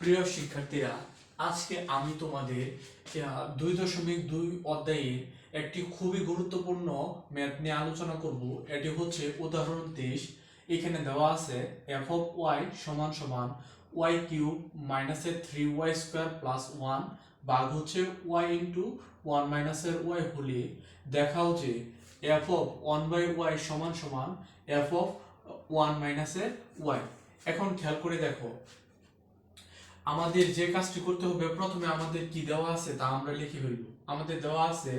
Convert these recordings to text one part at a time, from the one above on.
প্রিয় শিক্ষার্থীরা, আজকে আমি তোমাদের দুই দশমিক দুই অধ্যায়ের একটি খুবই গুরুত্বপূর্ণ ম্যাথ নিয়ে আলোচনা করব। এটি হচ্ছে উদাহরণ তেইশ। এখানে দেওয়া আছে এফ অফ ওয়াই সমান সমান ওয়াই কিউব মাইনাসের three Y square plus one ভাগ হচ্ছে ওয়াই ইন্টু ওয়ান মাইনাসের ওয়াই হলে দেখাও যে F of one by Y সমান সমান এফ অফ ওয়ান মাইনাসের ওয়াই এখন খেয়াল করে দেখো আমাদের যে কাজটি করতে হবে, প্রথমে আমাদের কি দেওয়া আছে তা আমরা লিখে ফেলব। আমাদের দেওয়া আছে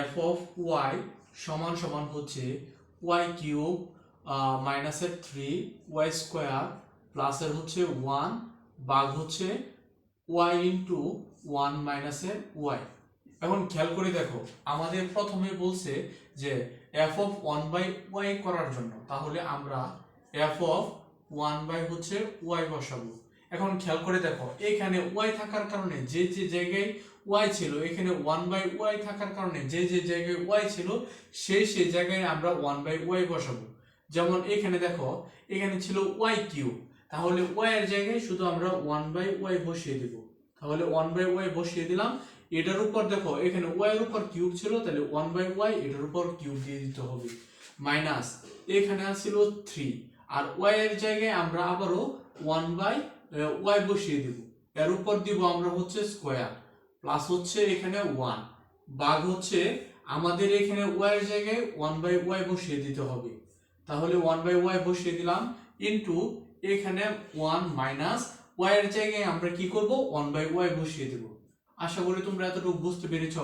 এফ অফ ওয়াই সমান সমান হচ্ছে ওয়াই কিউব মাইনাসের থ্রি ওয়াই স্কোয়ার প্লাসের হচ্ছে ওয়ান বাঘ হচ্ছে ওয়াই ইন্টু ওয়ান মাইনাসের ওয়াই এখন খেয়াল করে দেখো, আমাদের প্রথমে বলছে যে F of one by Y করার জন্য, তাহলে আমরা এফ অফ ওয়ান বাই হচ্ছে ওয়াই বসাবো। এখন খেয়াল করে দেখো, এখানে ওয়াই থাকার কারণে যে যে জায়গায় ওয়াই ছিল, এখানে ওয়ান বাই ওয়াই থাকার কারণে যে যে জায়গায় ওয়াই ছিল, সেই সেই জায়গায় আমরা ওয়ান বাই ওয়াই বসাবো। যেমন এখানে দেখো, এখানে ছিল ওয়াই কিউ তাহলে ওয়াই এর জায়গায় শুধু আমরা ওয়ান বাই ওয়াই বসিয়ে দেব। তাহলে ওয়ান বাই ওয়াই বসিয়ে দিলাম, এটার উপর দেখো, এখানে ওয়াই এর উপর কিউব ছিল, তাহলে ওয়ান বাই ওয়াই এটার উপর কিউব দিয়ে দিতে হবে। মাইনাস, এখানে ছিল থ্রি আর ওয়াই এর জায়গায় আমরা আবারও ওয়ান বাই ওয়াই বসিয়ে দিব। এর উপর দিব আমরা হচ্ছে স্কোয়ার প্লাস হচ্ছে এখানে ওয়ান বাঘ হচ্ছে আমাদের এখানে ওয়াই জায়গায় ওয়ান বাই ওয়াই বসিয়ে দিতে হবে। তাহলে ওয়ান বাই ওয়াই বসিয়ে দিলাম ইন্টু এখানে ওয়ান মাইনাস ওয়াই এর জায়গায় আমরা কি করব? ওয়ান বাই ওয়াই বসিয়ে দেব। আশা করি তোমরা এতটুকু বুঝতে পেরেছ।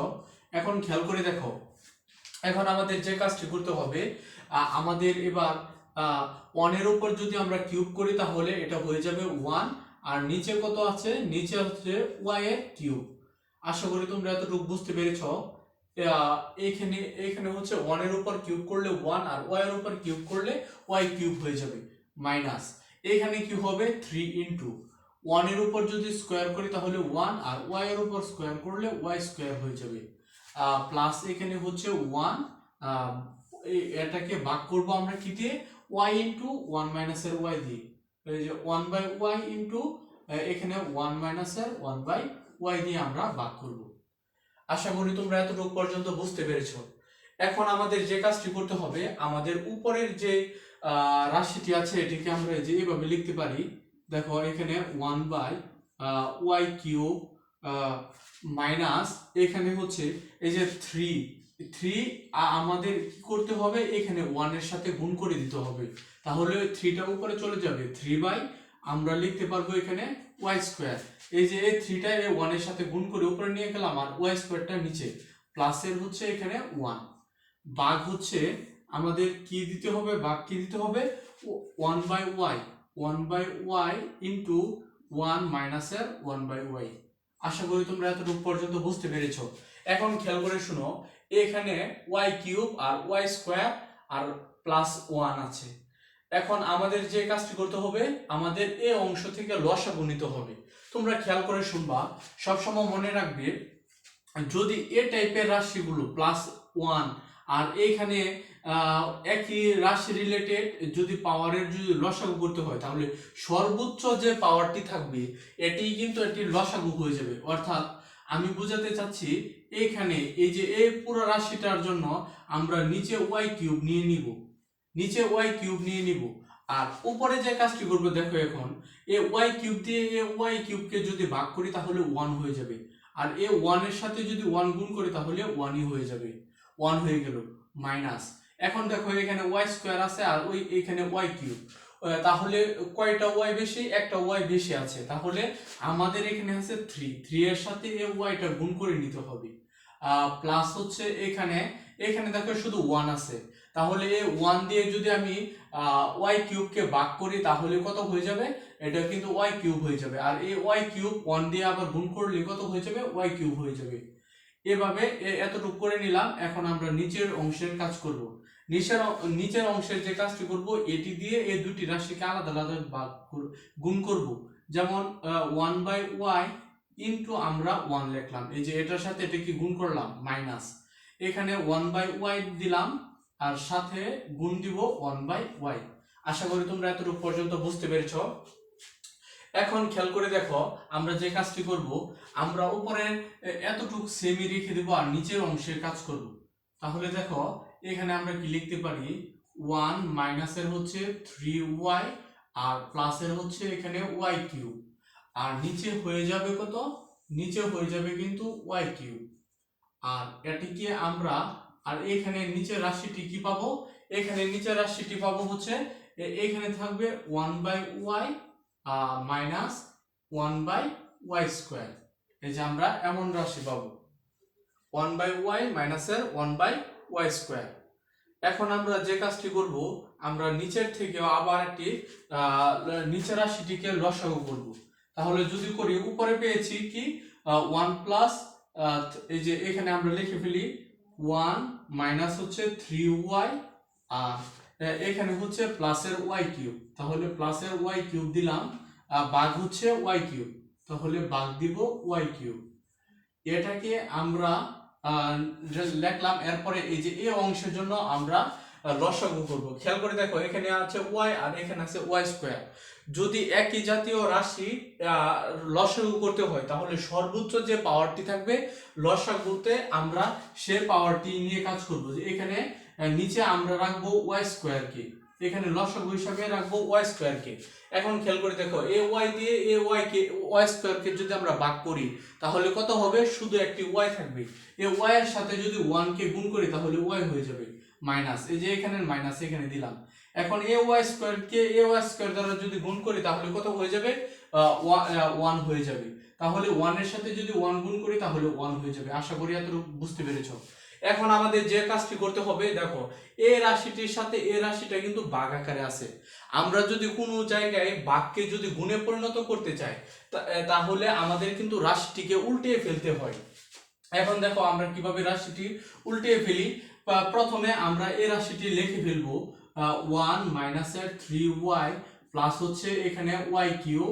এখন খেয়াল করে দেখো। এখন আমাদের যে কাজটি করতে হবে আমাদের এবার ওয়ানের উপর যদি আমরা কিউব করি, তাহলে এটা হয়ে যাবে ওয়ান আর নিচে কত আছে? নিচে হচ্ছে ওয়াই এর কিউব আশা করি তোমরা এতটুকু বুঝতে পেরেছ। এখানে এখানে হচ্ছে ওয়ানের উপর কিউব করলে ওয়ান আর ওয়াই এর উপর কিউব করলে ওয়াই কিউব হয়ে যাবে মাইনাস এখানে কি হবে? থ্রি ইন্টু ওয়ানের উপর যদি স্কোয়ার করি, তাহলে ওয়ান আর ওয়াই এর উপর স্কোয়ার করলে ওয়াই স্কোয়ার হয়ে যাবে। প্লাস এখানে হচ্ছে ওয়ান এটাকে ভাগ করব আমরা কি দিয়ে? ওয়াই ইন্টু ওয়ান মাইনাসের ওয়াই দিয়ে। এই যে ওয়ান বাই ওয়াই ইন্টু এখানে ওয়ান মাইনাসের ওয়ান বাই ওয়াই দিয়ে আমরা ভাগ করব। আশা করি তোমরা এতটুকু পর্যন্ত বুঝতে পেরেছ। এখন আমাদের যে কাজটি করতে হবে, আমাদের উপরের যে রাশিটি আছে, এটিকে আমরা যে এইভাবে লিখতে পারি। দেখো, এখানে one by Y cube minus এখানে হচ্ছে এই যে থ্রি থ্রি আমাদের কি করতে হবে? এখানে ওয়ানের সাথে গুণ করে দিতে হবে। তাহলে থ্রিটা উপরে চলে যাবে। থ্রি বাই আমরা লিখতে পারব এখানে ওয়াই স্কোয়ার এই যে এই থ্রিটা এই ওয়ানের সাথে গুণ করে উপরে নিয়ে গেলাম আর ওয়াই স্কোয়ারটা নিচে। প্লাসের হচ্ছে এখানে ওয়ান বাঘ হচ্ছে আমাদের কি দিতে হবে? বাঘ কি দিতে হবে? One by Y one by Y into one মাইনাসের ওয়ান বাই ওয়াই আশা করি তোমরা এতটুকু পর্যন্ত বুঝতে পেরেছ। এখন খেয়াল করে শুনো এখানে ওয়াই কিউব আর ওয়াই স্কোয়ার আর প্লাস ওয়ান আছে। এখন আমাদের যে কাজটি করতে হবে, আমাদের এ অংশ থেকে লসাগু নিতে হবে। তোমরা খেয়াল করে শুনবা, সবসময় মনে রাখবে, যদি এ টাইপের রাশিগুলো প্লাস ওয়ান আর এইখানে একই রাশি রিলেটেড যদি পাওয়ারের যদি লসাগু করতে হয়, তাহলে সর্বোচ্চ যে পাওয়ারটি থাকবে এটি কিন্তু এটি লসাগু হয়ে যাবে। অর্থাৎ আমি বোঝাতে চাচ্ছি, এখানে এই যে এই পুরো রাশিটার জন্য আমরা নিচে ওয়াই কিউব নিয়ে নিব। নিচে ওয়াই কিউব নিয়ে নিব। আর উপরে যে কাজটি করব, দেখো এখন, এ ওয়াই কিউব দিয়ে এ ওয়াই কিউবকে যদি ভাগ করি, তাহলে ওয়ান হয়ে যাবে। আর এ ওয়ানের সাথে যদি ওয়ান গুণ করি, তাহলে ওয়ানই হয়ে যাবে। ওয়ান হয়ে গেল, মাইনাস। এখন দেখো এখানে ওয়াই স্কোয়ার আছে, আর ওই এখানে ওয়াই কিউব। তাহলে কয়টা ওয়াই বেশি? একটা ওয়াই বেশি আছে। তাহলে আমাদের এখানে আছে থ্রি থ্রি এর সাথে এ ওয়াইটা গুণ করে নিতে হবে। প্লাস হচ্ছে এখানে। এখানে দেখো শুধু ওয়ান আছে। তাহলে এ ওয়ান দিয়ে যদি আমি ওয়াই কিউবকে ভাগ করি, তাহলে কত হয়ে যাবে? এটা কিন্তু ওয়াই কিউব হয়ে যাবে। আর এই ওয়াই কিউব ওয়ান দিয়ে আবার গুণ করলে কত হয়ে যাবে? ওয়াই কিউব হয়ে যাবে। এভাবে এতটুকু করে নিলাম। এখন আমরা নিচের অংশের কাজ করব। নিচের নিচের অংশের যে কাজটি করব, এটি দিয়ে এই দুটি রাশিকে আলাদা আলাদা ভাগ গুণ করব। যেমন ওয়ান বাই ওয়াই ইন্টু আমরা ওয়ান লিখলাম। এই যে এটার সাথে এটা কি গুণ করলাম? মাইনাস এখানে ওয়ান বাই ওয়াই দিলাম, আর সাথে গুণ দিব ওয়ান বাই ওয়াই আশা করি তোমরা এতটুকু পর্যন্ত বুঝতে পেরেছ। এখন খেয়াল করে দেখো, আমরা যে কাজটি করব, আমরা উপরে এতটুকু সেমি রেখে দেবো আর নিচের অংশের কাজ করব। তাহলে দেখো এখানে আমরা কি লিখতে পারি? ওয়ান মাইনাসের হচ্ছে থ্রি ওয়াই আর প্লাসের হচ্ছে এখানে ওয়াই কিউব আর নিচে হয়ে যাবে কত? নিচে হয়ে যাবে কিন্তু ওয়াই কিউব আর এটিকে আমরা, আর এখানে নিচের রাশিটি কি পাবো? এখানে নিচের রাশিটি পাবো হচ্ছে এখানে থাকবে one by Y minus one by Y square এই যে আমরা এমন রাশি পাবো। ওয়ান বাই ওয়াই মাইনাসের ওয়ান বাই ওয়াই স্কোয়ার এখন আমরা যে কাজটি করব, আমরা নিচের থেকে আবার একটি নিচের রাশিটিকে লসাগু করব। তাহলে যদি করি, উপরে পেয়েছি কি? ওয়ান প্লাস এই যে এখানে আমরা লিখে ফেলি ওয়ান মাইনাস হচ্ছে থ্রি ওয়াই আর এখানে হচ্ছে প্লাসের ওয়াই কিউব। তাহলে প্লাসের ওয়াই কিউব দিলাম বাঘ হচ্ছে ওয়াই কিউব। তাহলে বাঘ দিব ওয়াই কিউব। এটাকে আমরা লিখলাম এরপরে এই যে এই অংশের জন্য আমরা লসাগু করব। খেয়াল করে দেখো, এখানে আছে ওয়াই আর এখানে আছে ওয়াই স্কোয়ার যদি একই জাতীয় রাশি লসাগু করতে হয়, তাহলে সর্বোচ্চ যে পাওয়ারটি থাকবে লসাগুতে আমরা সে পাওয়ারটি নিয়ে কাজ করব। এখানে নিচে আমরা রাখব ওয়াই স্কোয়ার কে এখানে লসাগু হিসাবে রাখব ওয়াই স্কোয়ার কে। এখন খেয়াল করে দেখো, এ ওয়াই দিয়ে এ ওয়াই কে ওয়াই স্কোয়ার কে যদি আমরা ভাগ করি, তাহলে কত হবে? শুধু একটি ওয়াই থাকবে। এ ওয়াই এর সাথে যদি ওয়ান কে গুণ করি, তাহলে ওয়াই হয়ে যাবে মাইনাস এই যে এখানে মাইনাস এখানে দিলাম। এখন এ ওয়াই স্কোয়ার কে, এ ওয়াই স্কোয়ার দ্বারা যদি গুণ করি, তাহলে কত হয়ে যাবে? ওয়ান হয়ে যাবে। তাহলে ওয়ানের সাথে যদি ওয়ান গুণ করি, তাহলে ওয়ান হয়ে যাবে। আশা করি এত বুঝতে পেরেছ। এখন আমাদের যে কাজটি করতে হবে, দেখো, এ রাশিটির সাথে এ রাশিটা কিন্তু বাঘ আকারে আছে। আমরা যদি কোনো জায়গায় বাঘকে যদি গুণে পরিণত করতে চাই তাহলে আমাদের কিন্তু রাশিটিকে উল্টিয়ে ফেলতে হয়। এখন দেখো, আমরা কীভাবে রাশিটি উল্টিয়ে ফেলি? প্রথমে আমরা এই রাশিটি লিখে ফেলব ওয়ান মাইনাসের থ্রি ওয়াই প্লাস হচ্ছে এখানে ওয়াই কিউ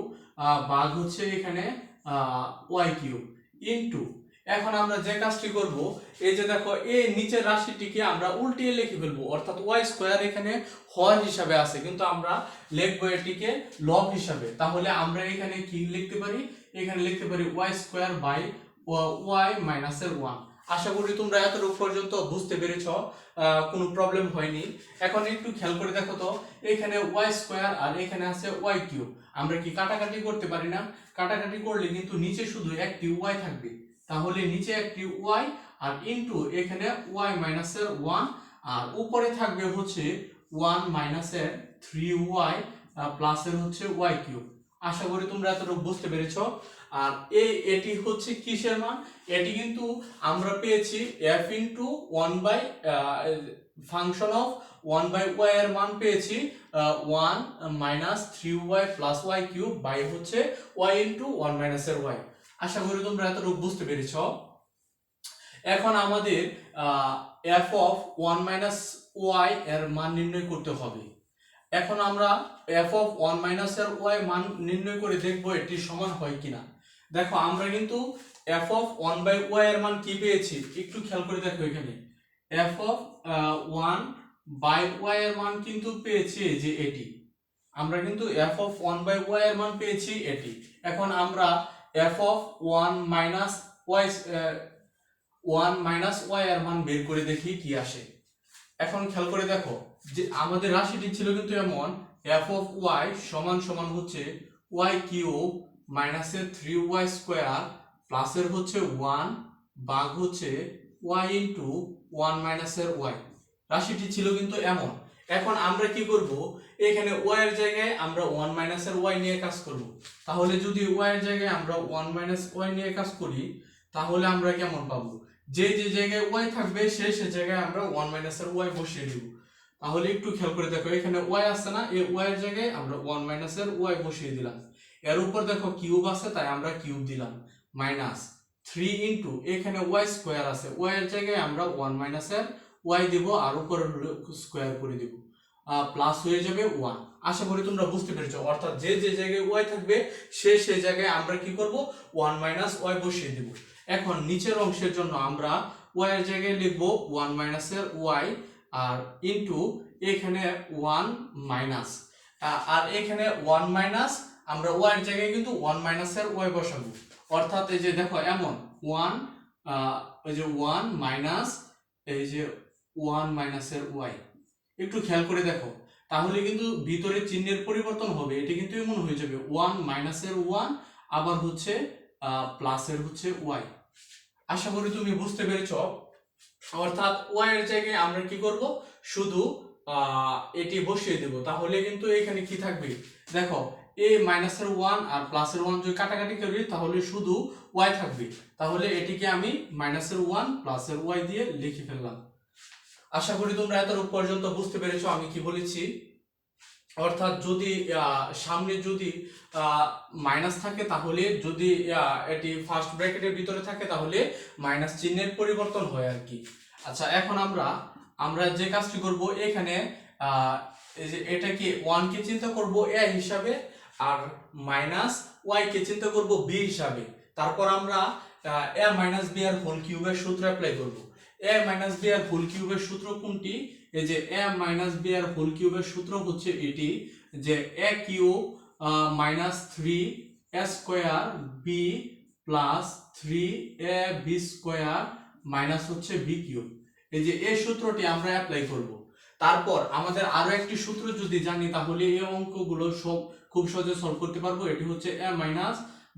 বাঘ হচ্ছে এখানে ওয়াই কিউ ইনটু এখন আমরা যে কাজটি করব, এই যে দেখো এই নিচের রাশিটিকে আমরা উল্টিয়ে লিখে ফেলব। অর্থাৎ ওয়াই স্কোয়ার এখানে হর হিসাবে আছে, কিন্তু আমরা লিখব এটিকে লব হিসাবে। তাহলে আমরা এখানে কি লিখতে পারি? এখানে লিখতে পারি ওয়াই স্কোয়ার বাই ওয়াই মাইনাসের ওয়ান। আশা করি তোমরা এত এতটুকু পর্যন্ত বুঝতে পেরেছ কোনো প্রবলেম হয়নি। এখন একটু খেয়াল করে দেখো তো, এখানে ওয়াই স্কোয়ার আর এখানে আছে ওয়াই কিউব। আমরা কি কাটাকাটি করতে পারি না? কাটাকাটি করলে কিন্তু নিচে শুধু একটি ওয়াই থাকবে। তাহলে নিচে একটি ওয়াই আর ইনটু এখানে ওয়াই মাইনাসের ওয়ান আর উপরে থাকবে হচ্ছে ওয়ান মাইনাসের থ্রি ওয়াই প্লাসের হচ্ছে ওয়াই কিউব আশা করি তোমরা এতটুকু বুঝতে পেরেছ। আর এই এটি হচ্ছে কিসের মান? এটি কিন্তু আমরা পেয়েছি F into one by function of one by Y এর মান পেয়েছি one minus three Y plus Y cube by হচ্ছে ওয়াই ইন্টু ওয়ান মাইনাসের ওয়াই আশা করি তোমরা এত এতটুকু বুঝতে পেরেছ। এখন আমাদের F of one minus Y এর মান নির্ণয় করতে হবে। এখন আমরা এফ অফ ওয়ান মাইনাস এর ওয়াই মান নির্ণয় করে দেখব এটি সমান হয় কিনা। দেখো, আমরা কিন্তু F of one by Y এর মান কি পেয়েছি? একটু খেয়াল করে দেখো এখানে। F of one by Y এর মান কিন্তু পেয়েছি যে এটি। আমরা কিন্তু F of one by Y এর মান পেয়েছি এটি। এখন আমরা F of one minus Y one minus Y এর মান বের করে দেখি কি আসে। এখন খেয়াল করে দেখো, যে আমাদের রাশিটি ছিল কিন্তু এমন এফ অফ ওয়াই সমান সমান হচ্ছে ওয়াই কিউব মাইনাসের থ্রি ওয়াই স্কোয়ার প্লাসের হচ্ছে ওয়ান বাঘ হচ্ছে ওয়াই ইন্টু ওয়ান মাইনাসের ওয়াই রাশিটি ছিল কিন্তু এমন এখন আমরা কি করব? এখানে ওয়াই এর জায়গায় আমরা ওয়ান মাইনাসের ওয়াই নিয়ে কাজ করব। তাহলে যদি ওয়াই এর জায়গায় আমরা ওয়ান মাইনাস ওয়াই নিয়ে কাজ করি, তাহলে আমরা কেমন পাবো? যে যে জায়গায় ওয়াই থাকবে, সে সে জায়গায় আমরা ওয়ান মাইনাস এর ওয়াই বসিয়ে দিব। তাহলে একটু খেয়াল করে দেখো, এখানে ওয়াই আছে না? এই ওয়াই এর জায়গায় আমরা ওয়ান মাইনাসের ওয়াই বসিয়ে দিলাম। এর উপর দেখো কিউব আছে, তাই আমরা কিউব দিলাম। মাইনাস থ্রি ইন্টু এখানে ওয়াই স্কোয়ার আছে। ওয়াই এর জায়গায় আমরা ওয়ান মাইনাসের ওয়াই দিব আর উপরে স্কোয়ার করে দিব। প্লাস হয়ে যাবে ওয়ান আশা করি তোমরা বুঝতে পেরেছ। অর্থাৎ যে যে জায়গায় ওয়াই থাকবে, সে সে জায়গায় আমরা কি করব? ওয়ান মাইনাস ওয়াই বসিয়ে দিব। এখন নিচের অংশের জন্য আমরা ওয়াই জায়গায় লিখব ওয়ান মাইনাসের ওয়াই, আর ইন্টু এখানে ওয়ান মাইনাস আর এখানে ওয়ান মাইনাস আমরা ওয়াই এর জায়গায় কিন্তু ওয়ান মাইনাসের ওয়াই বসাবো। অর্থাৎ এই যে দেখো, এমন ওয়ান এই যে ওয়ান মাইনাস এই যে ওয়ান মাইনাসের ওয়াই। একটু খেয়াল করে দেখো, তাহলে কিন্তু ভিতরে চিহ্নের পরিবর্তন হবে, এটি কিন্তু এমন হয়ে যাবে, ওয়ান মাইনাসের ওয়ান, আবার হচ্ছে প্লাসের হচ্ছে ওয়াই। আশা করি তুমি বুঝতে পেরেছ। অর্থাৎ ওয়াই এর জায়গায় আমরা কি করব? শুধু এটি বসিয়ে দেব। তাহলে কিন্তু এখানে কি থাকবে? দেখো, এ মাইনাসের ওয়ান আর প্লাসের ওয়ান যদি কাটাকাটি করি, তাহলে শুধু ওয়াই থাকবে। তাহলে এটিকে আমি মাইনাসের ওয়ান প্লাসের ওয়াই দিয়ে লিখে ফেললাম। আশা করি তোমরা এত পর্যন্ত বুঝতে পেরেছ আমি কি বলেছি। অর্থাৎ যদি সামনে যদি মাইনাস থাকে তাহলে যদি এটি ফার্স্ট ব্র্যাকেটের ভিতরে থাকে তাহলে মাইনাস চিহ্নের পরিবর্তন হয় আর কি। আচ্ছা এখন আমরা আমরা যে কাজটি করব এখানে এটাকে ওয়ান কে চিন্তা করব এ হিসাবে আর মাইনাস ওয়াই কে চিন্তা করব বি হিসাবে। তারপর আমরা এ মাইনাস বি আর হোল কিউবের সূত্র অ্যাপ্লাই করব। এ মাইনাস বি আর হোল কিউবের সূত্র কোনটি? এই যে এ মাইনাস বি আর হোল কিউবের সূত্র হচ্ছে এটি, যে A cube minus three A square B plus three A B square minus হচ্ছে বি কিউব এই যে এই সূত্রটি আমরা অ্যাপ্লাই করব। তারপর আমাদের আরও একটি সূত্র যদি জানি, তাহলে এই অঙ্কগুলো সব খুব সহজে সলভ করতে পারব। এটি হচ্ছে এ মাইনাস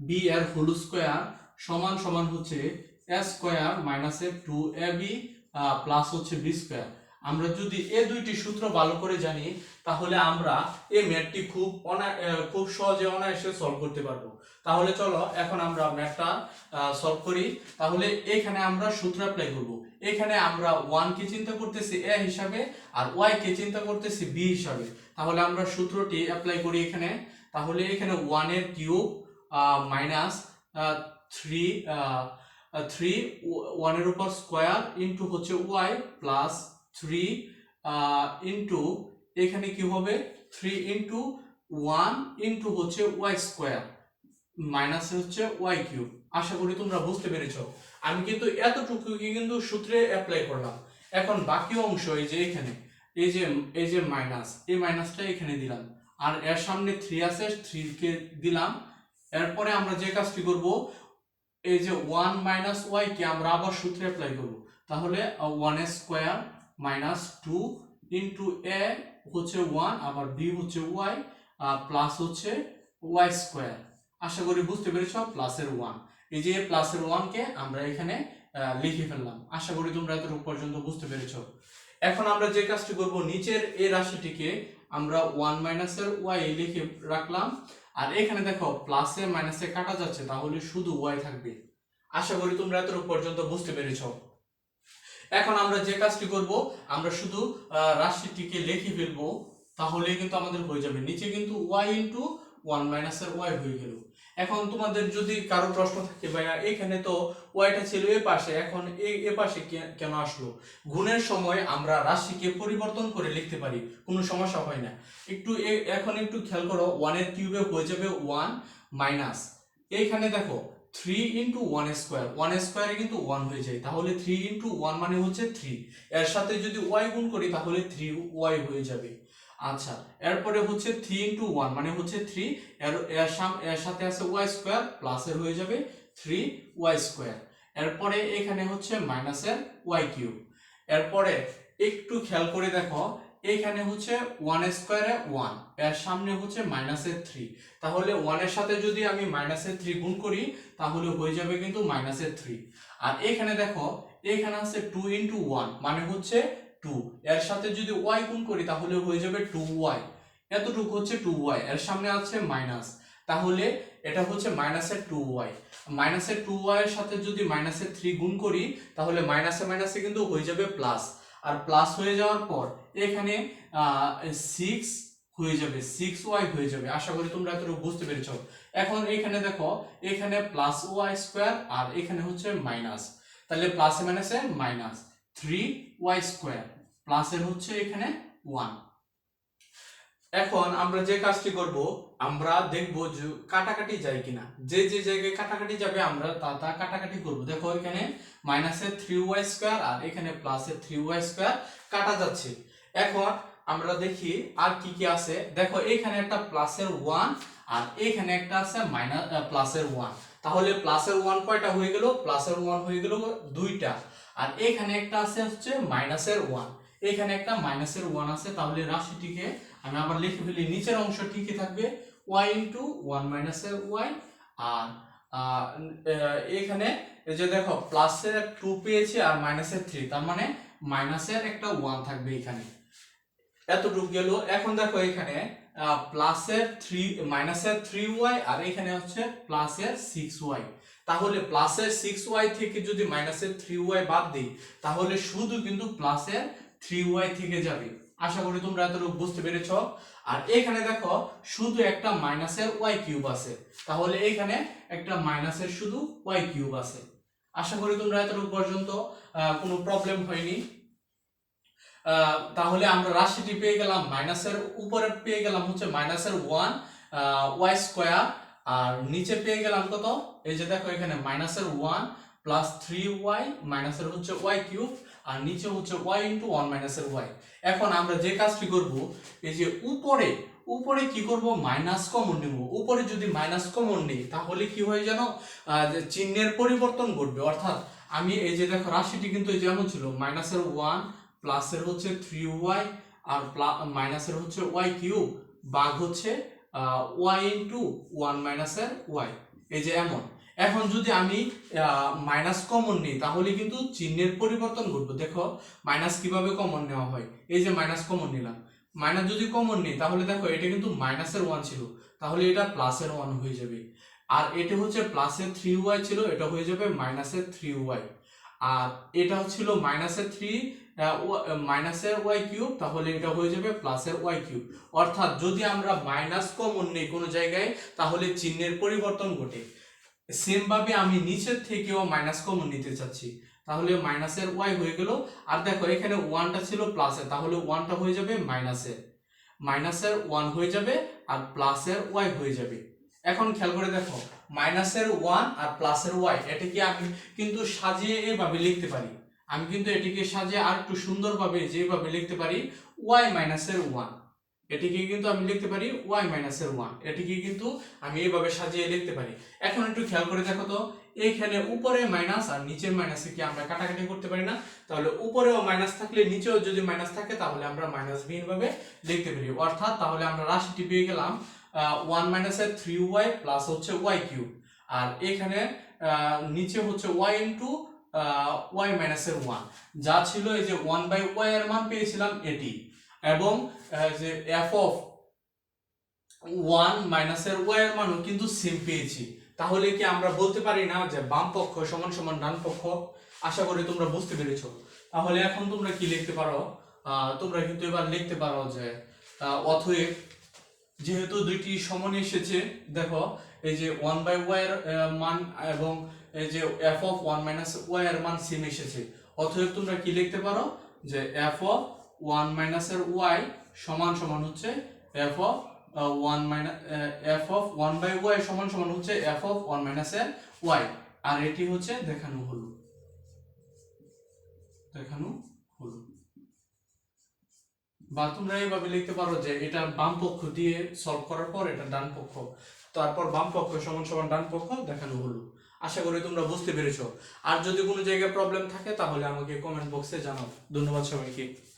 বি এর হোল স্কোয়ার সমান সমান হচ্ছে square minus A two A B plus হচ্ছে বি স্কোয়ার। আমরা যদি এই দুইটি সূত্র ভালো করে জানি, তাহলে আমরা এই ম্যাথটি খুব অনা খুব সহজে অনায়াসে সলভ করতে পারব। তাহলে চলো, এখন আমরা ম্যাথটা সলভ করি। তাহলে এখানে আমরা সূত্র অ্যাপ্লাই করব। এখানে আমরা ওয়ান কে চিন্তা করতেছি এ হিসাবে, আর ওয়াই কে চিন্তা করতেছি বি হিসাবে। তাহলে আমরা সূত্রটি অ্যাপ্লাই করি এখানে। তাহলে এখানে ওয়ানের কিউব মাইনাস থ্রি থ্রি ওয়ানের উপর স্কোয়ার ইন্টু হচ্ছে ওয়াই প্লাস থ্রি ইন্টু এখানে কি হবে? থ্রি ইন্টু ওয়ান ইন্টু হচ্ছে ওয়াই স্কোয়ার মাইনাস হচ্ছে ওয়াই কিউব আশা করি তোমরা বুঝতে পেরেছ। আমি কিন্তু এতটুকু কিন্তু সূত্রে অ্যাপ্লাই করলাম। এখন বাকি অংশ এই যে এখানে, এই যে এই যে মাইনাস এই মাইনাসটা এখানে দিলাম। আর এর সামনে থ্রি আছে থ্রি কে দিলাম। এরপরে আমরা যে কাজটি করব এই যে ওয়ান মাইনাস ওয়াই কে আমরা আবার সূত্রে অ্যাপ্লাই করব। তাহলে one square minus two into A হচ্ছে ওয়ান আবার বি হচ্ছে ওয়াই প্লাস হচ্ছে ওয়াই স্কোয়ার আশা করি বুঝতে পেরেছ প্লাসের ওয়ান এই যে প্লাসের ওয়ানকে আমরা এখানে লিখে ফেললাম। আশা করি তোমরা এতটুকু পর্যন্ত বুঝতে পেরেছ। এখন আমরা যে কাজটি করব, নিচের এই রাশিটিকে আমরা ওয়ান মাইনাসের ওয়াই লিখে রাখলাম। আর এখানে দেখো প্লাসে মাইনাসে কাটা যাচ্ছে, তাহলে শুধু ওয়াই থাকবে। আশা করি তোমরা এতটুকু পর্যন্ত বুঝতে পেরেছ। এখন আমরা যে কাজটি করব, আমরা শুধু রাশিটিকে লিখে ফেলব তাহলে কিন্তু আমাদের হয়ে যাবে। নিচে কিন্তু ওয়াই ইন্টু ওয়ান মাইনাসের ওয়াই হয়ে গেল। এখন তোমাদের যদি কারও প্রশ্ন থাকে, ভাইয়া, এখানে তো ওয়াইটা ছিল এ পাশে, এখন এ পাশে কেন আসলো? গুণের সময় আমরা রাশিকে পরিবর্তন করে লিখতে পারি, কোনো সমস্যা হয় না। একটু এখন একটু খেয়াল করো ওয়ানের কিউবে হয়ে যাবে ওয়ান মাইনাস এইখানে দেখো three into one square one স্কোয়ারে কিন্তু ওয়ান হয়ে যায়, তাহলে থ্রি ইন্টু ওয়ান মানে হচ্ছে থ্রি এর সাথে যদি ওয়াই গুণ করি, তাহলে থ্রি ওয়াই হয়ে যাবে। আচ্ছা এরপরে হচ্ছে থ্রি ইন্টু ওয়ান মানে হচ্ছে থ্রি এর এর সাথে আছে ওয়াই স্কোয়ার প্লাসের হয়ে যাবে থ্রি ওয়াই স্কোয়ার এরপরে এখানে হচ্ছে মাইনাসের ওয়াই কিউব এরপরে একটু খেয়াল করে দেখো, এখানে হচ্ছে ওয়ান স্কোয়ারে ওয়ানের সামনে হচ্ছে মাইনাসের থ্রি তাহলে ওয়ানের সাথে যদি আমি মাইনাসের থ্রি গুণ করি, তাহলে হয়ে যাবে কিন্তু মাইনাসের থ্রি আর এখানে দেখো, এখানে আছে টু ইন্টু ওয়ান মানে হচ্ছে টু এর সাথে যদি ওয়াই গুণ করি, তাহলে হয়ে যাবে টু ওয়াই এতটুকু হচ্ছে টু ওয়াই এর সামনে আছে মাইনাস তাহলে এটা হচ্ছে মাইনাসের টু ওয়াই মাইনাসের টু ওয়াই এর সাথে যদি মাইনাসের থ্রি গুণ করি, তাহলে মাইনাসে মাইনাসে কিন্তু হয়ে যাবে প্লাস আর প্লাস হয়ে যাওয়ার পর, এখানে সিক্স হয়ে যাবে। সিক্স ওয়াই হয়ে যাবে। আশা করি তোমরা এতটুকু বুঝতে পেরেছ। এখন এখানে দেখো, এখানে প্লাস ওয়াই স্কোয়ার আর এখানে হচ্ছে মাইনাস তাহলে প্লাসে মাইনাসে মাইনাস থ্রি ওয়াই স্কোয়ার প্লাসের হচ্ছে এখানে ওয়ান এখন আমরা যে কাজটি করব, আমরা দেখব যে কাটাকাটি যায় কিনা। যে যে জায়গায় কাটাকাটি যাবে আমরা তা তা কাটাকাটি করব। দেখো এখানে মাইনাসের থ্রি ওয়াই স্কোয়ার আর এখানে প্লাসের থ্রি ওয়াই স্কোয়ার কাটা যাচ্ছে। এখন আমরা দেখি আর কি কি আছে। দেখো এখানে একটা প্লাসের ওয়ান আর এখানে একটা আছে মাইনাস প্লাসের ওয়ান তাহলে প্লাসের ওয়ান কয়টা হয়ে গেল? প্লাসের ওয়ান হয়ে গেল দুইটা। আর এখানে একটা আছে হচ্ছে মাইনাসের ওয়ান এখানে একটা মাইনাসের ওয়ান আছে, তাহলে রাশিটিকে আমি আবার লিখে ফেলি, নিচের অংশ ঠিকই থাকবে? ওয়াই ইন্টু ওয়ান মাইনাসের ওয়াই আর এখানে যে দেখো প্লাসের টু পেয়েছি আর মাইনাসের থ্রি তার মানে মাইনাসের একটা ওয়ান থাকবে এখানে। এতটুকু গেল। এখন দেখো এখানে প্লাসের থ্রি মাইনাসের থ্রি ওয়াই আর এখানে হচ্ছে প্লাসের সিক্স ওয়াই তাহলে প্লাসের সিক্স ওয়াই থেকে যদি মাইনাসের থ্রি ওয়াই বাদ দিই তাহলে শুধু কিন্তু প্লাসের থ্রি ওয়াই থেকে যাবে। আশা করি তোমরা এতটুকু বুঝতে পেরেছ। আর এখানে দেখো শুধু একটা মাইনাসের ওয়াই কিউব আছে। তাহলে এখানে একটা মাইনাসের শুধু ওয়াই কিউব আছে। আশা করি তোমরা এতটুকু পর্যন্ত আহ, কোনো প্রবলেম হয়নি। তাহলে আমরা রাশিটি পেয়ে গেলাম মাইনাসের উপরে পেয়ে গেলাম হচ্ছে মাইনাসের ওয়ান ওয়াই স্কোয়ার আর নিচে পেয়ে গেলাম কত? এই যে দেখো এখানে মাইনাসের ওয়ান প্লাস থ্রি ওয়াই মাইনাসের হচ্ছে ওয়াই কিউব আর নিচে হচ্ছে ওয়াই ইন্টু ওয়ান মাইনাসের ওয়াই এখন আমরা যে কাজটি করব, এই যে উপরে উপরে কি করব? মাইনাস কমন নেব। উপরে যদি মাইনাস কমন নেই, তাহলে কি হয় যেন চিহ্নের পরিবর্তন ঘটবে। অর্থাৎ আমি এই যে দেখো রাশিটি কিন্তু যেমন ছিল মাইনাসের ওয়ান প্লাসের হচ্ছে থ্রি ওয়াই আর মাইনাসের হচ্ছে ওয়াই কিউব বাঘ হচ্ছে ওয়াই ইন্টু ওয়ান মাইনাসের ওয়াই এই যে এমন। এখন যদি আমি মাইনাস কমন নিই, তাহলে কিন্তু চিহ্নের পরিবর্তন ঘটবে। দেখো মাইনাস কীভাবে কমন নেওয়া হয়? এই যে মাইনাস কমন নিলাম। মাইনাস যদি কমন নিই, তাহলে দেখো, এটা কিন্তু মাইনাসের ওয়ান ছিল। তাহলে এটা প্লাসের ওয়ান হয়ে যাবে। আর এটা হচ্ছে প্লাসের থ্রি ওয়াই ছিল, এটা হয়ে যাবে মাইনাসের থ্রি ওয়াই আর এটা হচ্ছিল মাইনাসের থ্রি মাইনাসের ওয়াই কিউব তাহলে এটা হয়ে যাবে প্লাসের ওয়াই কিউব অর্থাৎ যদি আমরা মাইনাস কমন নেই কোনো জায়গায়, তাহলে চিহ্নের পরিবর্তন ঘটে। সেম ভাবে আমি নিচের থেকেও মাইনাস কমন নিতে চাচ্ছি। তাহলে মাইনাসের ওয়াই হয়ে গেল। আর দেখো, এখানে ওয়ানটা ছিল প্লাসের তাহলে ওয়ানটা হয়ে যাবে মাইনাসের মাইনাসের ওয়ান হয়ে যাবে আর প্লাসের ওয়াই হয়ে যাবে। এখন খেয়াল করে দেখো মাইনাসের ওয়ান আর প্লাসের ওয়াই এটাকে আমি কিন্তু সাজিয়ে এভাবে লিখতে পারি? আমি কিন্তু এটিকে সাজিয়ে আর একটু সুন্দরভাবে যেভাবে লিখতে পারি ওয়াই মাইনাসের ওয়ান এটিকে কিন্তু আমি লিখতে পারি ওয়াই মাইনাসের ওয়ান এটিকে কিন্তু আমি এইভাবে সাজিয়ে লিখতে পারি। এখন একটু খেয়াল করে দেখো তো এইখানে উপরে মাইনাস আর নিচের মাইনাসে কি আমরা কাটাকাটি করতে পারি না? তাহলে উপরেও মাইনাস থাকলে নিচেও যদি মাইনাস থাকে, তাহলে আমরা মাইনাস বিহীন ভাবে লিখতে পারি। অর্থাৎ তাহলে আমরা রাশিটি পেয়ে গেলাম ওয়ান মাইনাসের থ্রি ওয়াই প্লাস হচ্ছে ওয়াই কিউব আর এখানে নিচে হচ্ছে ওয়াই ইন্টু ওয়াই মাইনাসের ওয়ান যা ছিল এই যে ওয়ান বাই ওয়াই এর মান পেয়েছিলাম এটি। এবং যে এফ অফ ওয়ান মাইনাসের ওয়াই এর মানও কিন্তু সেম পেয়েছি। তাহলে কি আমরা বলতে পারি না যে বাম পক্ষ সমান সমান ডান পক্ষ? আশা করি তোমরা বুঝতে পেরেছ। তাহলে এখন তোমরা কি লিখতে পারো? তোমরা কিন্তু এবার লিখতে পারো যে অতএব যেহেতু দুইটি সমান এসেছে, দেখো, এই যে ওয়ান বাই ওয়াই এর মান এবং যে F of one minus Y এর মান সেম এসেছে। অতএব তোমরা কি লিখতে পারো? যে এফ অফ ওয়ান মাইনাসের ওয়াই সমান সমান হচ্ছে F of one minus F of one by Y সমান সমান হচ্ছে এফ অফ ওয়ান মাইনাসের ওয়াই আর এটি হচ্ছে দেখানো হলো। দেখানো হলো। বা তোমরা এইভাবে লিখতে পারো যে এটা বাম পক্ষ দিয়ে সলভ করার পর এটা ডান পক্ষ। তারপর বাম পক্ষ সমান সমান ডান পক্ষ দেখানো হলো। আশা করি তোমরা বুঝতে পেরেছ। আর যদি কোনো জায়গায় প্রবলেম থাকে, তাহলে আমাকে কমেন্ট বক্সে জানাও। ধন্যবাদ সবাইকে।